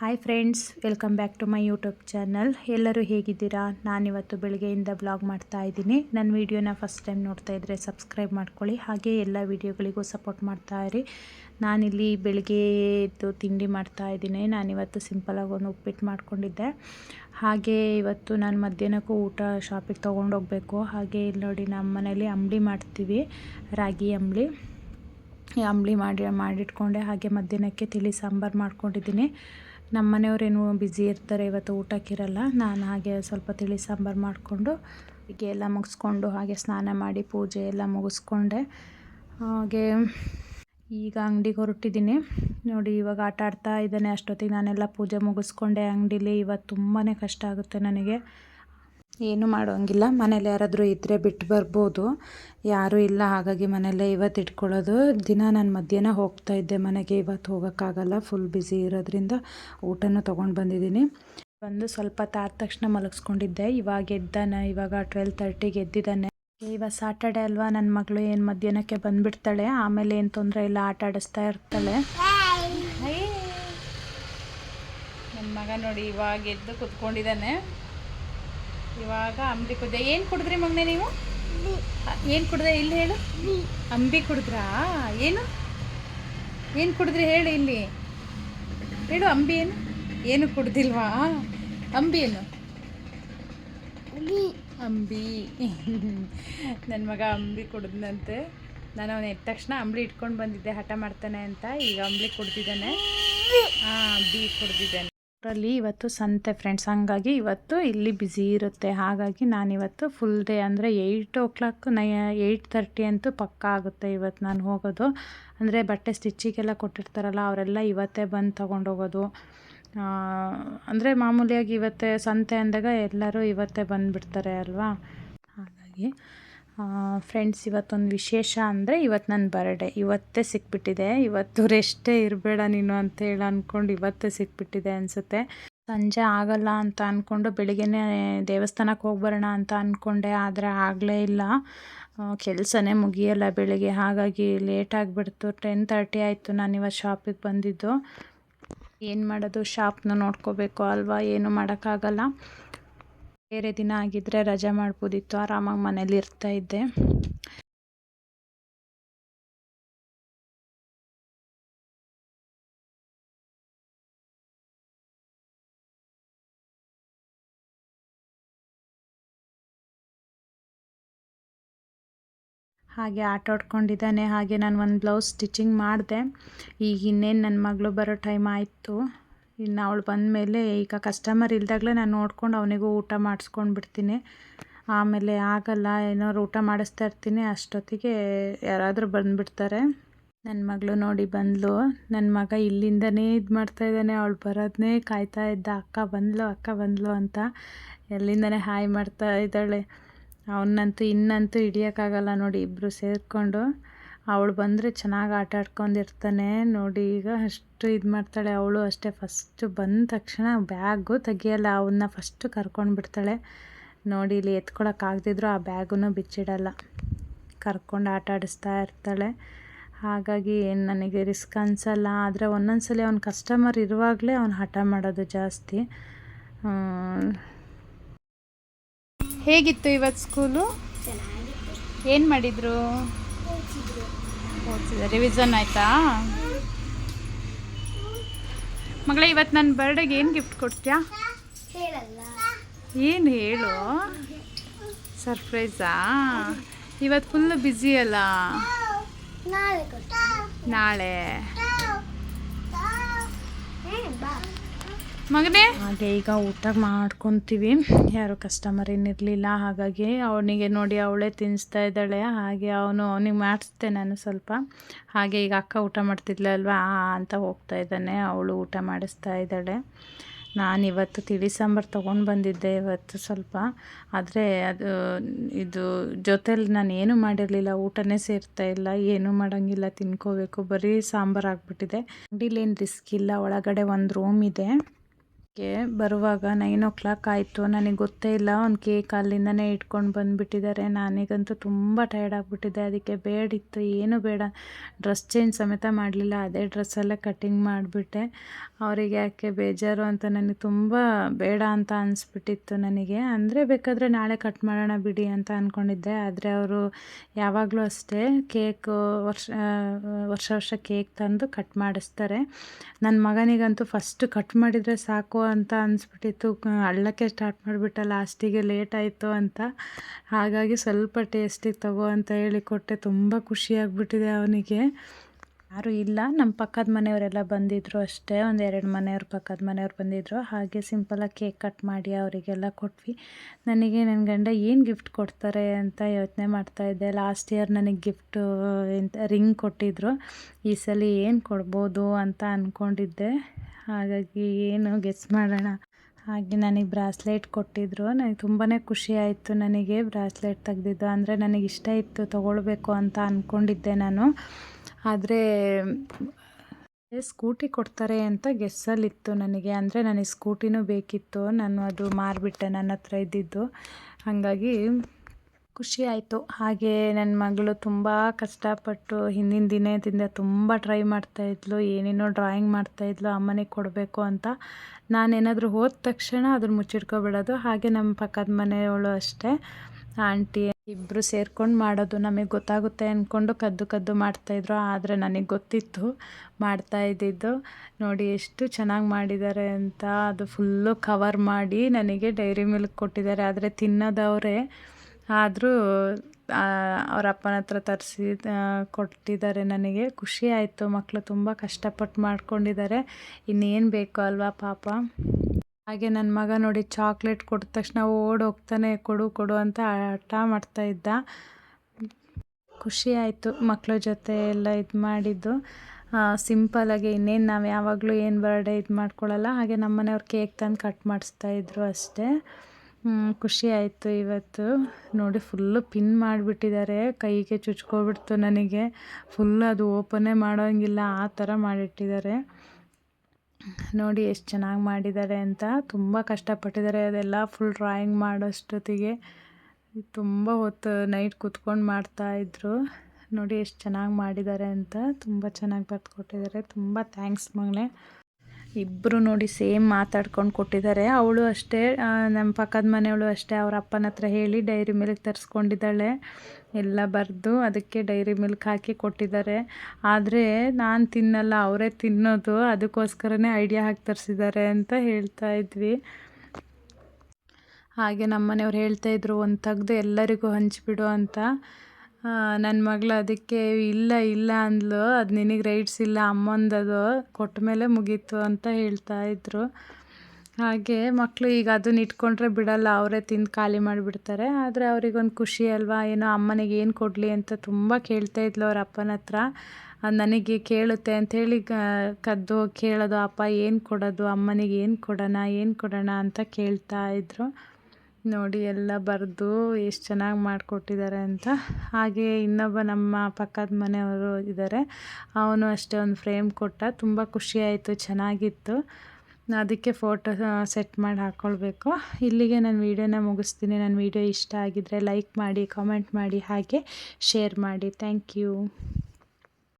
Hi friends welcome back to my YouTube channel ಎಲ್ಲರೂ ಹೇಗಿದ್ದೀರಾ? ನಾನಿವತ್ತು ಬೆಳಗ್ಗೆಯಿಂದ ಬ್ಲಾಗ್ ಮಾಡ್ತಾ ಇದ್ದೀನಿ. ನನ್ನ ವೀಡಿಯೋನ ಫಸ್ಟ್ ಟೈಮ್ ನೋಡ್ತಾ ಇದ್ದರೆ ಸಬ್ಸ್ಕ್ರೈಬ್ ಮಾಡ್ಕೊಳ್ಳಿ. ಹಾಗೆ ಎಲ್ಲ ವೀಡಿಯೋಗಳಿಗೂ ಸಪೋರ್ಟ್ ಮಾಡ್ತಾ ಇರಿ. ನಾನಿಲ್ಲಿ ಬೆಳಗ್ಗೆ ಎದ್ದು ತಿಂಡಿ ಮಾಡ್ತಾ ಇದ್ದೀನಿ. ನಾನಿವತ್ತು ಸಿಂಪಲಾಗಿ ಒಂದು ಉಪ್ಪಿಟ್ಟು ಮಾಡ್ಕೊಂಡಿದ್ದೆ. ಹಾಗೆ ಇವತ್ತು ನಾನು ಮಧ್ಯಾಹ್ನಕ್ಕೂ ಊಟ ಶಾಪಿಗೆ ತೊಗೊಂಡೋಗ್ಬೇಕು ಹಾಗೆ ಇಲ್ಲಿ ನೋಡಿ ನಮ್ಮ ಮನೇಲಿ ಅಂಬಳಿ ಮಾಡ್ತೀವಿ, ರಾಗಿ ಅಂಬಳಿ ಅಂಬಳಿ ಮಾಡಿ, ಮಾಡಿಟ್ಕೊಂಡೆ. ಹಾಗೆ ಮಧ್ಯಾಹ್ನಕ್ಕೆ ತಿಳಿ ಸಾಂಬಾರು ಮಾಡ್ಕೊಂಡಿದ್ದೀನಿ. ನಮ್ಮ ಮನೆಯವರೇನು ಬ್ಯುಸಿ ಇರ್ತಾರೆ, ಇವತ್ತು ಊಟಕ್ಕಿರಲ್ಲ ನಾನು ಹಾಗೆ ಸ್ವಲ್ಪ ತಿಳಿ ಸಾಂಬಾರು ಮಾಡಿಕೊಂಡು, ಹೀಗೆ ಎಲ್ಲ ಮುಗಿಸ್ಕೊಂಡು ಹಾಗೆ ಸ್ನಾನ ಮಾಡಿ ಪೂಜೆ ಎಲ್ಲ ಮುಗಿಸ್ಕೊಂಡೆ. ಹಾಗೆ ಈಗ ಅಂಗಡಿಗೆ ಹೊರಟಿದ್ದೀನಿ. ನೋಡಿ, ಇವಾಗ ಆಟ ಆಡ್ತಾ ಇದ್ದಾನೆ. ಅಷ್ಟೊತ್ತಿಗೆ ನಾನೆಲ್ಲ ಪೂಜೆ ಮುಗಿಸ್ಕೊಂಡೆ. ಅಂಗಡೀಲಿ ಇವತ್ತು ತುಂಬಾ ಕಷ್ಟ ಆಗುತ್ತೆ ನನಗೆ. ಏನು ಮಾಡೋಂಗಿಲ್ಲ. ಮನೇಲಿ ಯಾರಾದರೂ ಇದ್ದರೆ ಬಿಟ್ಟು ಬರ್ಬೋದು. ಯಾರೂ ಇಲ್ಲ ಹಾಗಾಗಿ ಮನೆಯಲ್ಲೇ ಇವತ್ತು ಇಟ್ಕೊಳ್ಳೋದು. ದಿನ ನಾನು ಮಧ್ಯಾಹ್ನ ಹೋಗ್ತಾ ಇದ್ದೆ ಮನೆಗೆ. ಇವತ್ತು ಹೋಗೋಕ್ಕಾಗಲ್ಲ. ಫುಲ್ ಬ್ಯುಸಿ ಇರೋದ್ರಿಂದ ಊಟನೂ ತೊಗೊಂಡು ಬಂದಿದ್ದೀನಿ. ಬಂದು ಸ್ವಲ್ಪ ತಾದ ತಕ್ಷಣ ಮಲಗಿಸ್ಕೊಂಡಿದ್ದೆ. ಇವಾಗ ಎದ್ದಾನೆ. ಇವಾಗ ಟ್ವೆಲ್ ತರ್ಟಿಗೆ ಎದ್ದಿದ್ದಾನೆ. ಇವಾಗ ಸಾಟರ್ಡೆ ಅಲ್ವಾ? ನನ್ನ ಮಗಳು ಏನು ಮಧ್ಯಾಹ್ನಕ್ಕೆ ಬಂದುಬಿಡ್ತಾಳೆ. ಆಮೇಲೆ ಏನು ತೊಂದರೆ ಇಲ್ಲ. ಆಟ ಆಡಿಸ್ತಾ ಇರ್ತಾಳೆ. ನನ್ನ ಮಗ ನೋಡಿ ಇವಾಗ ಎದ್ದು ಕುತ್ಕೊಂಡಿದ್ದಾನೆ. ಇವಾಗ ಅಂಬಿ ಕುಡ್ದೆ. ಏನು ಕುಡಿದ್ರಿ ಮಗ್ನೆ ನೀವು? ಏನು ಕುಡ್ದೆ ಇಲ್ಲಿ ಹೇಳು. ಅಂಬಿ ಕುಡಿದ್ರಾ? ಏನು? ಏನು ಕುಡಿದ್ರಿ ಹೇಳು ಇಲ್ಲಿ. ಹೇಳು, ಅಂಬಿ ಏನು? ಏನು ಕುಡ್ದಿಲ್ವಾ? ಅಂಬಿ ಏನು? ಅಂಬಿ. ನನ್ನ ಮಗ ಅಂಬಿ ಕುಡಿದ್ನಂತೆ. ನಾನು ಅವನು ಎದ್ದ ತಕ್ಷಣ ಅಂಬ್ಲಿ ಇಟ್ಕೊಂಡು ಬಂದಿದ್ದೆ, ಹಠ ಮಾಡ್ತಾನೆ ಅಂತ. ಈಗ ಅಂಬ್ಲಿ ಕುಡ್ದಿದ್ದಾನೆ. ಹಾಂ ಅಂಬಿ ಕುಡ್ದಿದ್ದಾನೆ. ಊರಲ್ಲಿ ಇವತ್ತು ಸಂತೆ ಫ್ರೆಂಡ್ಸ್ ಹಾಗಾಗಿ ಇವತ್ತು ಇಲ್ಲಿ ಬ್ಯುಸಿ ಇರುತ್ತೆ. ಹಾಗಾಗಿ ನಾನಿವತ್ತು ಫುಲ್ ಡೇ ಅಂದರೆ eight o'clock nine eight thirty ಅಂತೂ ಪಕ್ಕ ಆಗುತ್ತೆ ಇವತ್ತು ನಾನು ಹೋಗೋದು. ಅಂದರೆ ಬಟ್ಟೆ ಸ್ಟಿಚ್ಚಿಗೆಲ್ಲ ಕೊಟ್ಟಿರ್ತಾರಲ್ಲ, ಅವರೆಲ್ಲ ಇವತ್ತೇ ಬಂದು ತೊಗೊಂಡೋಗೋದು ಅಂದರೆ ಮಾಮೂಲಿಯಾಗಿ ಇವತ್ತೇ ಸಂತೆ ಅಂದಾಗ ಎಲ್ಲರೂ ಇವತ್ತೇ ಬಂದುಬಿಡ್ತಾರೆ ಅಲ್ವಾ? ಹಾಗಾಗಿ ಫ್ರೆಂಡ್ಸ್ ಇವತ್ತೊಂದು ವಿಶೇಷ ಅಂದರೆ ಇವತ್ತು ನನ್ನ ಬರ್ಡೇ ಇವತ್ತೇ ಸಿಕ್ಬಿಟ್ಟಿದೆ. ಇವತ್ತು ರೆಸ್ಟೇ ಇರಬೇಡ ನೀನು ಅಂತೇಳಿ ಅಂದ್ಕೊಂಡು ಇವತ್ತೇ ಸಿಕ್ಬಿಟ್ಟಿದೆ ಅನಿಸುತ್ತೆ. ಸಂಜೆ ಆಗಲ್ಲ ಅಂತ ಅಂದ್ಕೊಂಡು ಬೆಳಿಗ್ಗೆನೇ ದೇವಸ್ಥಾನಕ್ಕೆ ಹೋಗ್ಬರೋಣ ಅಂತ ಅಂದ್ಕೊಂಡೆ ಆದರೆ ಆಗಲೇ ಇಲ್ಲ. ಕೆಲಸನೇ ಮುಗಿಯಲ್ಲ ಬೆಳಿಗ್ಗೆ. ಹಾಗಾಗಿ ಲೇಟ್ ಆಗಿಬಿಡ್ತು. ಟೆನ್ ತರ್ಟಿ ಆಯಿತು ನಾನು ಇವತ್ತು ಶಾಪಿಗೆ ಬಂದಿದ್ದು. ಏನು ಮಾಡೋದು? ಶಾಪ್ನ ನೋಡ್ಕೋಬೇಕು ಅಲ್ವಾ? ಏನು ಮಾಡೋಕ್ಕಾಗಲ್ಲ. ಬೇರೆ ದಿನ ಆಗಿದ್ದರೆ ರಜೆ ಮಾಡ್ಬೋದಿತ್ತು, ಆರಾಮಾಗಿ ಮನೇಲಿ ಇರ್ತಾ ಇದ್ದೆ. ಹಾಗೆ ಆಟ ಆಡ್ಕೊಂಡಿದ್ದಾನೆ, ಹಾಗೆ ನಾನು ಒಂದು ಬ್ಲೌಸ್ ಸ್ಟಿಚಿಂಗ್ ಮಾಡಿದೆ. ಈಗ ಇನ್ನೇನು ನನ್ನ ಮಗಳು ಬರೋ ಟೈಮ್ ಆಯಿತು. ಇನ್ನು ಅವಳು ಬಂದಮೇಲೆ ಈಗ ಕಸ್ಟಮರ್ ಇಲ್ದಾಗಲೇ ನಾನು ನೋಡ್ಕೊಂಡು ಅವನಿಗೂ ಊಟ ಮಾಡಿಸ್ಕೊಂಡು ಬಿಡ್ತೀನಿ ಆಮೇಲೆ ಆಗಲ್ಲ, ಏನಾದ್ರು ಊಟ ಮಾಡಿಸ್ತಾ ಇರ್ತೀನಿ, ಅಷ್ಟೊತ್ತಿಗೆ ಯಾರಾದರೂ ಬಂದುಬಿಡ್ತಾರೆ. ನನ್ನ ಮಗಳು ನೋಡಿ ಬಂದಳು ನನ್ನ ಮಗ ಇಲ್ಲಿಂದನೇ ಇದು ಮಾಡ್ತಾಯಿದ್ದಾನೆ ಅವಳು ಬರೋದನ್ನೇ ಕಾಯ್ತಾ ಇದ್ದ. ಅಕ್ಕ ಬಂದಳು ಅಕ್ಕ ಬಂದಳು ಅಂತ ಎಲ್ಲಿಂದನೇ ಹಾಯ್ ಮಾಡ್ತಾ ಇದ್ದಾಳೆ. ಅವನಂತೂ ಇನ್ನಂತೂ ಹಿಡಿಯೋಕ್ಕಾಗಲ್ಲ ನೋಡಿ ಇಬ್ಬರು ಸೇರಿಕೊಂಡು. ಅವಳು ಬಂದರೆ ಚೆನ್ನಾಗಿ ಆಟ ಆಡ್ಕೊಂಡಿರ್ತಾನೆ. ನೋಡಿ ಈಗ ಅಷ್ಟು ಇದು ಮಾಡ್ತಾಳೆ. ಅವಳು ಅಷ್ಟೇ ಫಸ್ಟು ಬಂದ ತಕ್ಷಣ ಬ್ಯಾಗು ತೆಗಿಯಲ್ಲ ಅವನ್ನ ಫಸ್ಟು ಕರ್ಕೊಂಡು ಬಿಡ್ತಾಳೆ. ನೋಡಿ ಇಲ್ಲಿ ಎತ್ಕೊಳಕ್ಕಾಗ್ದಿದ್ರು ಆ ಬ್ಯಾಗನ್ನು ಬಿಚ್ಚಿಡಲ್ಲ. ಕರ್ಕೊಂಡು ಆಟ ಆಡಿಸ್ತಾ ಇರ್ತಾಳೆ. ಹಾಗಾಗಿ ಏನು ನನಗೆ ರಿಸ್ಕ್ ಅನಿಸಲ್ಲ. ಆದರೆ ಒಂದೊಂದ್ಸಲಿ ಅವ್ನ ಕಸ್ಟಮರ್ ಇರುವಾಗಲೇ ಅವ್ನು ಹಠ ಮಾಡೋದು ಜಾಸ್ತಿ. ಹೇಗಿತ್ತು ಇವತ್ತು ಸ್ಕೂಲು ಏನು ಮಾಡಿದರು? ರಿವಿಸನ್ ಆಯಿತಾ? ಮಗಳ ಇವತ್ತು ನನ್ನ ಬರ್ಡೇಗೆ ಏನು ಗಿಫ್ಟ್ ಕೊಡ್ತೀಯಾ? ಏನು ಹೇಳು? ಸರ್ಪ್ರೈಸಾ ಇವತ್ತು ಫುಲ್ ಬ್ಯುಸಿ ಅಲ್ಲ? ನಾಳೆ? ಮಗನೇ? ಹಾಗೆ ಈಗ ಊಟ ಮಾಡ್ಕೊತೀವಿ. ಯಾರು ಕಸ್ಟಮರ್ ಏನಿರಲಿಲ್ಲ ಹಾಗಾಗಿ ಅವನಿಗೆ ನೋಡಿ ಅವಳೇ ತಿನ್ನಿಸ್ತಾ ಇದ್ದಾಳೆ. ಹಾಗೆ ಅವನು ಅವನಿಗೆ ಮಾಡಿಸ್ದೆ ನಾನು ಸ್ವಲ್ಪ. ಹಾಗೆ ಈಗ ಅಕ್ಕ ಊಟ ಮಾಡ್ತಿದ್ಳಲ್ವಾ ಅಂತ ಹೋಗ್ತಾ ಇದ್ದಾನೆ. ಅವಳು ಊಟ ಮಾಡಿಸ್ತಾ ಇದ್ದಾಳೆ. ನಾನು ಇವತ್ತು ತಿಳಿ ಸಾಂಬಾರು ತೊಗೊಂಡು ಬಂದಿದ್ದೆ ಇವತ್ತು ಸ್ವಲ್ಪ. ಆದರೆ ಅದು, ಇದು ಜೊತೇಲಿ ನಾನು ಏನೂ ಮಾಡಿರಲಿಲ್ಲ. ಊಟನೇ ಸೇರ್ತಾ ಇಲ್ಲ. ಏನೂ ಮಾಡೋಂಗಿಲ್ಲ. ತಿನ್ಕೋಬೇಕು. ಬರೀ ಸಾಂಬಾರು ಆಗಿಬಿಟ್ಟಿದೆ. ಅಂಗಡಿಲಿ ಏನು ರಿಸ್ಕ್ ಇಲ್ಲ. ಒಳಗಡೆ ಒಂದು ರೂಮ್ ಇದೆ. ಬರುವಾಗ ನೈನ್ ಓ ಕ್ಲಾಕ್ ಆಯಿತು. ನನಗೆ ಗೊತ್ತೇ ಇಲ್ಲ ಒಂದು ಕೇಕ್ ಅಲ್ಲಿಂದನೇ ಇಟ್ಕೊಂಡು ಬಂದುಬಿಟ್ಟಿದ್ದಾರೆ ನನಗಂತೂ ತುಂಬ ಟಯರ್ಡ್ ಆಗಿಬಿಟ್ಟಿದೆ ಅದಕ್ಕೆ ಬೇಡಿತ್ತು ಏನು ಬೇಡ. ಡ್ರೆಸ್ ಚೇಂಜ್ ಸಮೇತ ಮಾಡಲಿಲ್ಲ. ಅದೇ ಡ್ರೆಸ್ಸಲ್ಲೇ ಕಟ್ಟಿಂಗ್ ಮಾಡಿಬಿಟ್ಟೆ. ಅವರಿಗೆ ಯಾಕೆ ಬೇಜಾರು ಅಂತ ನನಗೆ ತುಂಬ ಬೇಡ ಅಂತ ಅನಿಸ್ಬಿಟ್ಟಿತ್ತು ನನಗೆ. ಅಂದರೆ ಬೇಕಾದರೆ ನಾಳೆ ಕಟ್ ಮಾಡೋಣ ಬಿಡಿ ಅಂತ ಅಂದ್ಕೊಂಡಿದ್ದೆ ಆದರೆ ಅವರು ಯಾವಾಗಲೂ ಅಷ್ಟೇ ಕೇಕ್ ವರ್ಷ ವರ್ಷ ವರ್ಷ ಕೇಕ್ ತಂದು ಕಟ್ ಮಾಡಿಸ್ತಾರೆ. ನನ್ನ ಮಗನಿಗಂತೂ ಫಸ್ಟ್ ಕಟ್ ಮಾಡಿದರೆ ಸಾಕು ಅಂತ ಅನಿಸ್ಬಿಟ್ಟಿತ್ತು. ಅಳ್ಳಕ್ಕೆ ಸ್ಟಾರ್ಟ್ ಮಾಡಿಬಿಟ್ಟ ಲಾಸ್ಟಿಗೆ ಲೇಟ್ ಆಯಿತು ಅಂತ. ಹಾಗಾಗಿ ಸ್ವಲ್ಪ ಟೇಸ್ಟಿಗೆ ತಗೋ ಅಂತ ಹೇಳಿ ಕೊಟ್ಟೆ. ತುಂಬ ಖುಷಿಯಾಗ್ಬಿಟ್ಟಿದೆ ಅವನಿಗೆ. ಯಾರೂ ಇಲ್ಲ. ನಮ್ಮ ಪಕ್ಕದ ಮನೆಯವರೆಲ್ಲ ಬಂದಿದ್ದರು ಅಷ್ಟೇ. ಒಂದು ಎರಡು ಮನೆಯವ್ರ ಪಕ್ಕದ ಮನೆಯವ್ರು ಬಂದಿದ್ದರು ಹಾಗೆ ಸಿಂಪಲಾಗಿ ಕೇಕ್ ಕಟ್ ಮಾಡಿ ಅವರಿಗೆಲ್ಲ ಕೊಟ್ವಿ. ನನಗೆ ನನ್ನ ಗಂಡ ಏನು ಗಿಫ್ಟ್ ಕೊಡ್ತಾರೆ ಅಂತ ಯೋಚನೆ ಮಾಡ್ತಾಯಿದ್ದೆ ಲಾಸ್ಟ್ ಇಯರ್ ನನಗೆ ಗಿಫ್ಟು ಎಂತ ರಿಂಗ್ ಕೊಟ್ಟಿದ್ದರು ಈ ಸಲ ಏನು ಕೊಡ್ಬೋದು ಅಂತ ಅಂದ್ಕೊಂಡಿದ್ದೆ ಹಾಗಾಗಿ ಏನು ಗೆಸ್ ಮಾಡೋಣ. ಹಾಗೆ ನನಗೆ ಬ್ರಾಸ್ಲೆಟ್ ಕೊಟ್ಟಿದ್ರು. ನನಗೆ ತುಂಬಾ ಖುಷಿ ಆಯಿತು ನನಗೆ ಬ್ರಾಸ್ಲೆಟ್ ತೆಗೆದಿದ್ದು. ಅಂದರೆ ನನಗೆ ಇಷ್ಟ ಇತ್ತು ತೊಗೊಳ್ಬೇಕು ಅಂತ ಅಂದ್ಕೊಂಡಿದ್ದೆ ನಾನು. ಆದರೆ ಸ್ಕೂಟಿ ಕೊಡ್ತಾರೆ ಅಂತ ಗೆಸ್ಸಲ್ಲಿತ್ತು ನನಗೆ. ಅಂದರೆ ನನಗೆ ಸ್ಕೂಟಿನೂ ಬೇಕಿತ್ತು. ನಾನು ಅದು ಮಾರಿಬಿಟ್ಟೆ ನನ್ನ ಹತ್ರ ಇದ್ದಿದ್ದು. ಹಾಗಾಗಿ ಖುಷಿ ಆಯಿತು. ಹಾಗೆ ನನ್ನ ಮಗಳು ತುಂಬ ಕಷ್ಟಪಟ್ಟು ಹಿಂದಿನ ದಿನದಿಂದ ತುಂಬ ಟ್ರೈ ಮಾಡ್ತಾಯಿದ್ಲು ಏನೇನೋ ಡ್ರಾಯಿಂಗ್ ಮಾಡ್ತಾಯಿದ್ಲು ಅಮ್ಮನಿಗೆ ಕೊಡಬೇಕು ಅಂತ ನಾನೇನಾದರೂ ಹೋದ ತಕ್ಷಣ ಅದನ್ನು ಮುಚ್ಚಿಟ್ಕೊಬಿಡೋದು. ಹಾಗೆ ನಮ್ಮ ಪಕ್ಕದ ಮನೆಯವಳು ಅಷ್ಟೇ. ಆಂಟಿ ಇಬ್ಬರು ಸೇರ್ಕೊಂಡು ಮಾಡೋದು ನಮಗೆ ಗೊತ್ತಾಗುತ್ತೆ ಅಂದ್ಕೊಂಡು ಕದ್ದು ಕದ್ದು ಮಾಡ್ತಾಯಿದ್ರು ಆದರೆ ನನಗೆ ಗೊತ್ತಿತ್ತು ಮಾಡ್ತಾ ಇದ್ದಿದ್ದು. ನೋಡಿ ಎಷ್ಟು ಚೆನ್ನಾಗಿ ಮಾಡಿದ್ದಾರೆ ಅಂತ. ಅದು ಫುಲ್ಲು ಕವರ್ ಮಾಡಿ ನನಗೆ ಡೈರಿ ಮಿಲ್ಕ್ ಕೊಟ್ಟಿದ್ದಾರೆ. ಆದರೆ ತಿನ್ನೋದವರೇ ಆದರೂ ಅವ್ರ ಅಪ್ಪನ ಹತ್ರ ತರಿಸಿ ಕೊಟ್ಟಿದ್ದಾರೆ ನನಗೆ. ಖುಷಿ ಆಯಿತು. ಮಕ್ಕಳು ತುಂಬ ಕಷ್ಟಪಟ್ಟು ಮಾಡ್ಕೊಂಡಿದ್ದಾರೆ. ಇನ್ನೇನು ಬೇಕು ಅಲ್ವಾ ಪಾಪ? ಹಾಗೆ ನನ್ನ ಮಗ ನೋಡಿ ಚಾಕ್ಲೇಟ್ ಕೊಟ್ಟ ತಕ್ಷಣ ಓಡಿ ಹೋಗ್ತಾನೆ, ಕೊಡು ಕೊಡು ಅಂತ ಹಠ ಮಾಡ್ತಾ ಇದ್ದ. ಖುಷಿ ಆಯಿತು ಮಕ್ಕಳ ಜೊತೆ ಎಲ್ಲ ಇದು ಮಾಡಿದ್ದು. ಸಿಂಪಲಾಗಿ ಇನ್ನೇನು ನಾವು ಯಾವಾಗಲೂ ಏನು ಬರ್ಡೇ ಇದು ಮಾಡ್ಕೊಳ್ಳಲ್ಲ ಹಾಗೆ ನಮ್ಮ ಮನೆಯವ್ರು ಕೇಕ್ ತಂದು ಕಟ್ ಮಾಡಿಸ್ತಾಯಿದ್ರು ಅಷ್ಟೇ. ಖುಷಿ ಆಯಿತು ಇವತ್ತು. ನೋಡಿ ಫುಲ್ಲು ಪಿನ್ ಮಾಡಿಬಿಟ್ಟಿದ್ದಾರೆ. ಕೈಗೆ ಚುಚ್ಕೊಬಿಡ್ತು ನನಗೆ. ಫುಲ್ ಅದು ಓಪನೇ ಮಾಡೋಂಗಿಲ್ಲ, ಆ ಥರ ಮಾಡಿಟ್ಟಿದ್ದಾರೆ. ನೋಡಿ, ಎಷ್ಟು ಚೆನ್ನಾಗಿ ಮಾಡಿದ್ದಾರೆ ಅಂತ. ತುಂಬ ಕಷ್ಟಪಟ್ಟಿದ್ದಾರೆ. ಅದೆಲ್ಲ ಫುಲ್ ಡ್ರಾಯಿಂಗ್ ಮಾಡೋಷ್ಟೊತ್ತಿಗೆ. ತುಂಬ ಹೊತ್ತು ನೈಟ್ ಕೂತ್ಕೊಂಡು ಮಾಡ್ತಾಯಿದ್ರು ನೋಡಿ, ಎಷ್ಟು ಚೆನ್ನಾಗಿ ಮಾಡಿದ್ದಾರೆ ಅಂತ. ತುಂಬ ಚೆನ್ನಾಗಿ ಬರ್ದು ತುಂಬ ಥ್ಯಾಂಕ್ಸ್ ಮಗಳೇ. ಇಬ್ಬರು ನೋಡಿ ಸೇಮ್ ಮಾತಾಡ್ಕೊಂಡು ಕೊಟ್ಟಿದ್ದಾರೆ. ಅವಳು ಅಷ್ಟೇ ನಮ್ಮ ಪಕ್ಕದ ಮನೆಯವಳು ಅಷ್ಟೇ. ಅವ್ರ ಅಪ್ಪನ ಹತ್ರ ಹೇಳಿ ಡೈರಿ ಮಿಲ್ಕ್ ತರಿಸ್ಕೊಂಡಿದ್ದಾಳೆ. ಎಲ್ಲ ಬರೆದು ಅದಕ್ಕೆ ಡೈರಿ ಮಿಲ್ಕ್ ಹಾಕಿ ಕೊಟ್ಟಿದ್ದಾರೆ. ಆದರೆ ನಾನು ತಿನ್ನಲ್ಲ, ಅವರೇ ತಿನ್ನೋದು. ಅದಕ್ಕೋಸ್ಕರನೇ ಐಡಿಯಾ ಹಾಕಿ ತರಿಸಿದ್ದಾರೆ ಅಂತ ಹೇಳ್ತಾ ಇದ್ವಿ. ಹಾಗೆ ನಮ್ಮ ಮನೆಯವ್ರು ಹೇಳ್ತಾಯಿದ್ರು ಒಂದು ತೆಗೆದು ಎಲ್ಲರಿಗೂ ಹಂಚಿಬಿಡು ಅಂತ. ನನ್ನ ಮಗಳು ಅದಕ್ಕೆ ಇಲ್ಲ ಇಲ್ಲ ಅಂದ್ಲು. ಅದು ನಿನಗೆ ರೈಟ್ಸ್ ಇಲ್ಲ ಅಮ್ಮಂದದು ಕೊಟ್ಟ ಮೇಲೆ ಮುಗೀತು ಅಂತ ಹೇಳ್ತಾ ಇದ್ರು. ಹಾಗೆ ಮಕ್ಕಳು ಈಗ ಅದನ್ನ ಇಟ್ಕೊಂಡ್ರೆ ಬಿಡಲ್ಲ, ಅವರೇ ತಿಂದು ಖಾಲಿ ಮಾಡಿಬಿಡ್ತಾರೆ. ಆದರೆ ಅವ್ರಿಗೊಂದು ಖುಷಿ ಅಲ್ವಾ? ಏನೋ ಅಮ್ಮನಿಗೆ ಏನು ಕೊಡಲಿ ಅಂತ ತುಂಬ ಕೇಳ್ತಾ ಇದ್ಲು ಅವ್ರ ಅಪ್ಪನ ಹತ್ರ. ನನಗೆ ಕೇಳುತ್ತೆ ಅಂಥೇಳಿ ಕದ್ದು ಕೇಳೋದು, ಅಪ್ಪ, ಏನು ಕೊಡೋದು? ಅಮ್ಮನಿಗೆ ಏನು ಕೊಡೋಣ? ಏನು ಕೊಡೋಣ? ಅಂತ ಕೇಳ್ತಾ ಇದ್ರು. ನೋಡಿ ಎಲ್ಲ ಬರೆದು ಎಷ್ಟು ಚೆನ್ನಾಗಿ ಮಾಡಿಕೊಟ್ಟಿದ್ದಾರೆ ಅಂತ. ಹಾಗೆ ಇನ್ನೊಬ್ಬ ನಮ್ಮ ಪಕ್ಕದ ಮನೆಯವರು ಇದ್ದಾರೆ. ಅವನು ಅಷ್ಟೇ ಒಂದು ಫ್ರೇಮ್ ಕೊಟ್ಟ. ತುಂಬ ಖುಷಿಯಾಯಿತು ಚೆನ್ನಾಗಿತ್ತು. ಅದಕ್ಕೆ ಫೋಟೋ ಸೆಟ್ ಮಾಡಿ ಹಾಕ್ಕೊಳ್ಬೇಕು ಇಲ್ಲಿಗೆ ನಾನು ವೀಡಿಯೋನ ಮುಗಿಸ್ತೀನಿ. ನನ್ನ ವೀಡಿಯೋ ಇಷ್ಟ ಆಗಿದ್ದರೆ ಲೈಕ್ ಮಾಡಿ, ಕಾಮೆಂಟ್ ಮಾಡಿ, ಹಾಗೆ ಶೇರ್ ಮಾಡಿ. Thank you.